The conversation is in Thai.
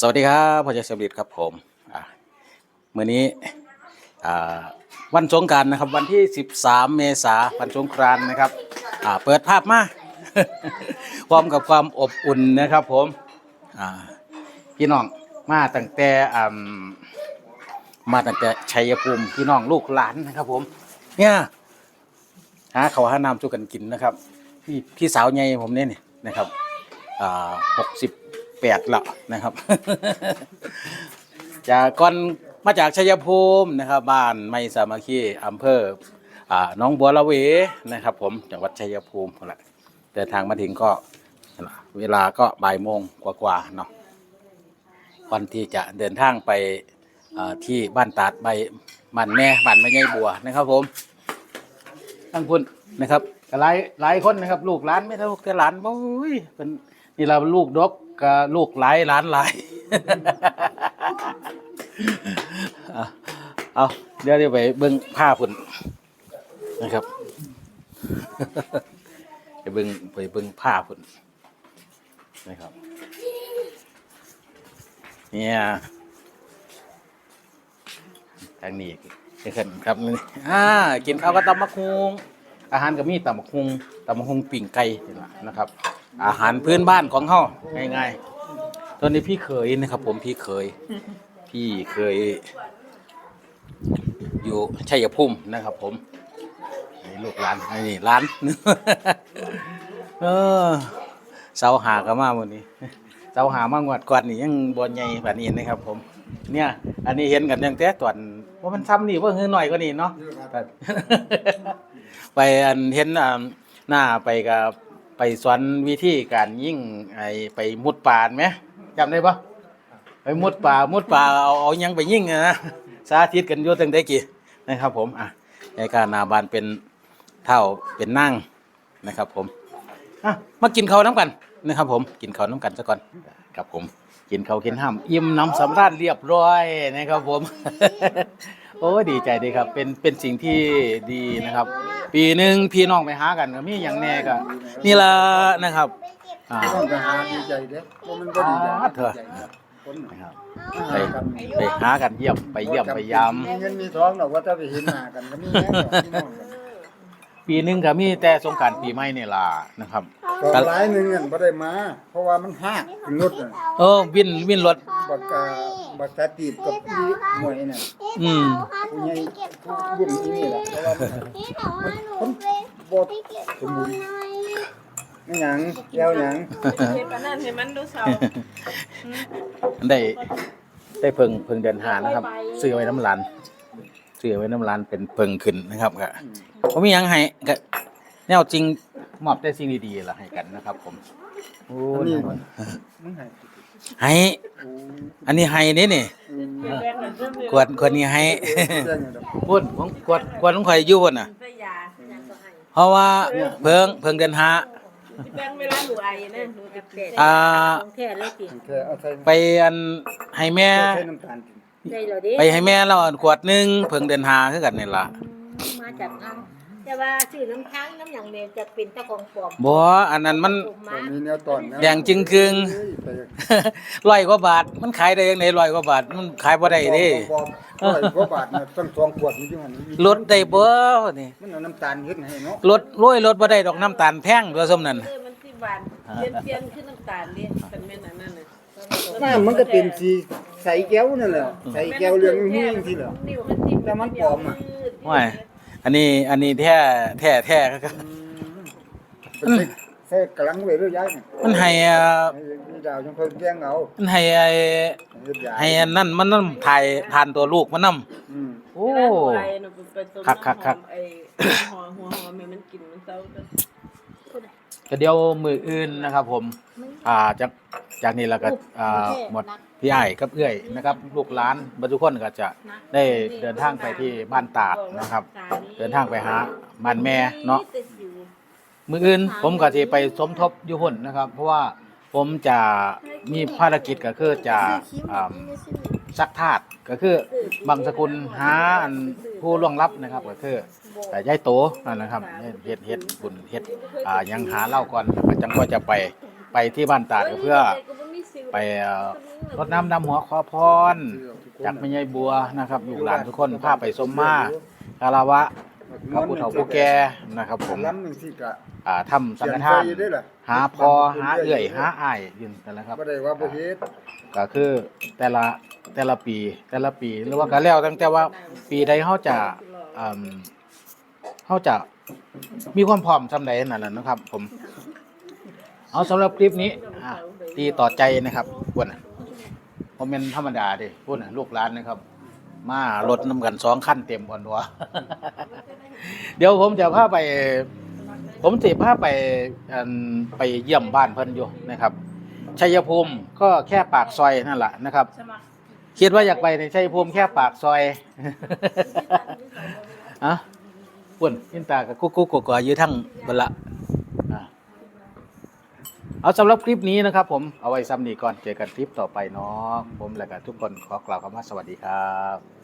สวัสดีครับพ่อเจสบิดครับผมอะมื่อนี้วันสงการนะครับ วันที่ 13 เมษาวันสงกรานนะครับเปิดภาพมาพร้อมกับความอบอุ่นนะครับผมพี่น้องมาตั้งแต่มาตั้งแต่ชัยภูมิพี่น้องลูกหลานนะครับผมเนี่ยหาเขาวหาน้ำสู้กันกินนะครับ พี่พี่สาวใหญ่ผมเนี่ยนะครับหกสิบ แปดละนะครับ จากก่อนมาจากชัยภูมินะครับ บ้านไม่สามัคคีอำเภออ่าน้องบัวละเวนะครับ ผมจังหวัดชัยภูมินั่นแหละเดินทางมาถึงก็เวลาก็บ่ายโมงกว่าๆเนาะวันที่จะเดินทางไปที่บ้านตาดใบบ้านแม่บ้านแม่ใหญ่บัวนะครับ ผมทั้งคุณนะครับหลายหลายคนนะครับ ลูกหลานไม่เท่าแต่หลานโอ้ยเป็นนี่เราลูกดก กับลูกหลายหลานหลายเอาเอาเดี๋ยวเดี๋ยวไปเบิ้งผ้าพุ่นนะครับไปเบิ้งไปเบิ้งผ้าพุ่นนะครับเนี่ยทางนี้เช่นครับนี่อ่ากินข้าวกับตำมะคุงอาหารก็มีตำมะคุงตำมะคุงปิ่งไก่นี่ล่ะนะครับ อาหารพื้นบ้านของเฮาง่ายๆตอนนี้พี่เคยนะครับ ผมพี่เคย พี่เคย อยู่ชัยภูมินะครับ ผมนี่ลูกหลานนี่ร้านเออเสาหาก็มาวันนี้เสาหามางวดก่อนนี่ยังบอลใหญ่แบบนี้นะครับ ผม เนี่ย อันนี้เห็นกันยังแต่ตอนว่ามันซ้ำนี่ว่าเฮือหน่อยก็นี่เนาะแต่ไปอันเห็นอ่าหน้าไปกับ ไปสอนวิธีการยิ่งไอไปมุดป่าไหมจำได้ปะไปมุดป่ามุดป่าเอาเอายังไปยิ่งนะสาธิตกันอยู่ตั้งแต่กี่นะครับ ผมอะในกานาบานเป็นเท่าเป็นนั่งนะครับ ผมอะมากินข้าวน้ำกันนะครับ ผมกินข้าวน้ำกันซะก่อนครับผม กินข้าวกินห้ามอิ่มน้ำสำราญเรียบร้อยนะครับผม โอ้ยดีใจดีครับเป็นเป็นสิ่งที่ดีนะครับ ปีหนึ่งพี่น้องไปหากันก็มีอย่างแน่ก็นี่ละนะครับอ่าต้องไปหาดีใจเด้เพราะมันก็ดีใจอ่าเถอะคนนะครับหาไปกันไปหากันเยี่ยมไปเยี่ยมไปยามมีเงินมีทองหรอกว่าถ้าไปเห็นหน้ากันก็มีแน่นอนพี่น้องกัน ปีหนึ่งก็มีแต่สงกรารปีใหม่นี่ล่ะนะครับ ก็หลายหนึงอะบ่ได้มา เพราะว่ามันหักขึ้นรถน่ะเออวินวินรถ บักกาบักกาตีบกับอีหมวยน่ะอืม ผู้ใหญ่ผู้รุ่นอีนี่แหละเพราะว่ามันคนบ่สมบูรณ์ไม่หยังแก้วหยังเห็นปานนั้นเห็นมันดูเศร้าได้ได้เพิ่งเพิ่งเดินหานะครับซื้อไว้น้ำร้าน ซื้อไว้น้ำร้านเป็นเพิ่งขึ้นนะครับก็ผมมีหยังให้ก็แนวจริงมอบแต่สิ่งดีๆล่ะให้กันนะครับ ผมโอ้อันยนี้มึงให้ให้อันนี้ให้นี่นี่อืมแบ่งกันเพิ่มเลยขวดขวดนี้ให้แจ้งให้ดอกพุ่นของขวดขวดของข่อยอยู่พุ่นน่ะใส่ยาอย่างก็ให้เพราะว่าเพิ่งเพิ่งเดินหาที่แบ่งเวลาหนูไอนะหนูจะเด็ดอ่า ของแท้เลยติแค่เอาใส่ไปอันให้แม่ใส่น้ำตาลกิน ได้แล้วดิไปให้แม่แล้วอันขวดหนึงเพิ่งเดินหาคือกันนี่ล่ะมาจากอันแต่ว่าซื้อน้ำค้างน้ำอย่างเดียวจะเป็นตะของปลอมบ่อันนั้นมัน ผมบ่มามีแนวตอนนะแดงจึงครึ่ง เฮ้ยไปร้อยกว่าบาท มันขายได้ยังไงร้อยกว่าบาท มันขายบ่ได้เด้บอกร้อยกว่าบาทน่ะต้องสองขวดนี่จังหันนี่ลดได้บ่นี่มันเอาน้ำตาลเฮ็ดให้เนาะลดรวยลดบ่ได้ดอกน้ำตาลแพงตัวส้มนั่น เออมันสิหวานเปลี่ยนเปลี่ยนขึ้นน้ำตาลดิเป็นแม่นอันนั้นน่ะ น้ำมันก็เป็นสีใสแก้วนั่นแหละใสแก้วเหลืองหุ้ยที่เหรอนิ้วมันจิ้มแต่มันปลอมอะว่าอันนี้อันนี้แท้แท้แท้ครับเป็นใส่ใส่กำลังไว้เรื่อยย้ายนี่มันให้อ่าให้มีดาวจังเพิ่นแจ้งเอามันให้ไอ้เฮ็ดยาให้อันนั่นมันนำถ่ายทานตัวลูกมันนำอืมโอ้เวลาหนูไอหนูไปต้มคักคักคักไอ้หัวหัวหอมมันกินมันเศร้าเด้อก็เดี๋ยวมืออื่นนะครับผม อ่าจากจากนี้แล้วก็อ่าหมดพี่ไอ้ายกับเอื้อยนะครับ ลูกหลานบรรทุกคนก็จะได้เดินทางไปที่บ้านตาดนะครับ เดินทางไปหาบ้านแม่เนาะมืออื่นผมก็จะไปสมทบอยู่หุ่นนะครับ เพราะว่าผมจะมีภารกิจก็คือจะอ่าซักทาดก็คือบางสกุลหาอันผู้ล่วงลับนะครับ ก็คือแต่ยายโตนั่นนะครับเฮ็ดเฮ็ดบุญเฮ็ดอ่ายังหาเล่าก่อนแล้วก็จังก็จะไป ไปที่บ้านตาดก็เพื่อไปเอ่อรดน้ำดำหัวขอพรจากแม่ยายบัวนะครับลูกหลานทุกคนพาไปสมมาคาราวะพระผู้เฒ่าผู้แก่นะครับ ผมล้ำหนึ่งที่กะอ่าทำสังฆทานเขียนใส่ได้ล่ะหาพอหาเอื่อยหาอ้ายอยืนกันแล้วครับบ่ได้ว่าบ่เฮ็ดก็คือแต่ละแต่ละปีแต่ละปีหรือว่าก็แล้วตั้งแต่ว่าปีใดเขาจะอืมเขาจะมีความพร้อมสำใดนั่นแหละนะครับ ผม เอาสำหรับคลิปนี้อะตีต่อใจนะครับพวกน่ะผมเป็นธรรมดาดิพวกน่ะลูกหลานนะครับ มารถน้ำกันสองขั้นเต็มก่อนวะเดี๋ยวผมจะพาไป ผมสิพาไปอันไปเยี่ยมบ้านเพิ่นอยู่นะครับชัยภูมิก็แค่ปากซอยนั่นแหละนะครับคิดว่าอยากไปในชัยภูมิแค่ปากซอยอะปุ่นยินตากับกุ๊กกุ๊กกว่าอยู่ทั้งบละ เอาสำหรับคลิปนี้นะครับ ผมเอาไว้ซ้ำนี้ก่อนเจอกันคลิปต่อไปเนาะผมและกับทุกคนขอกล่าวคำว่าสวัสดีครับ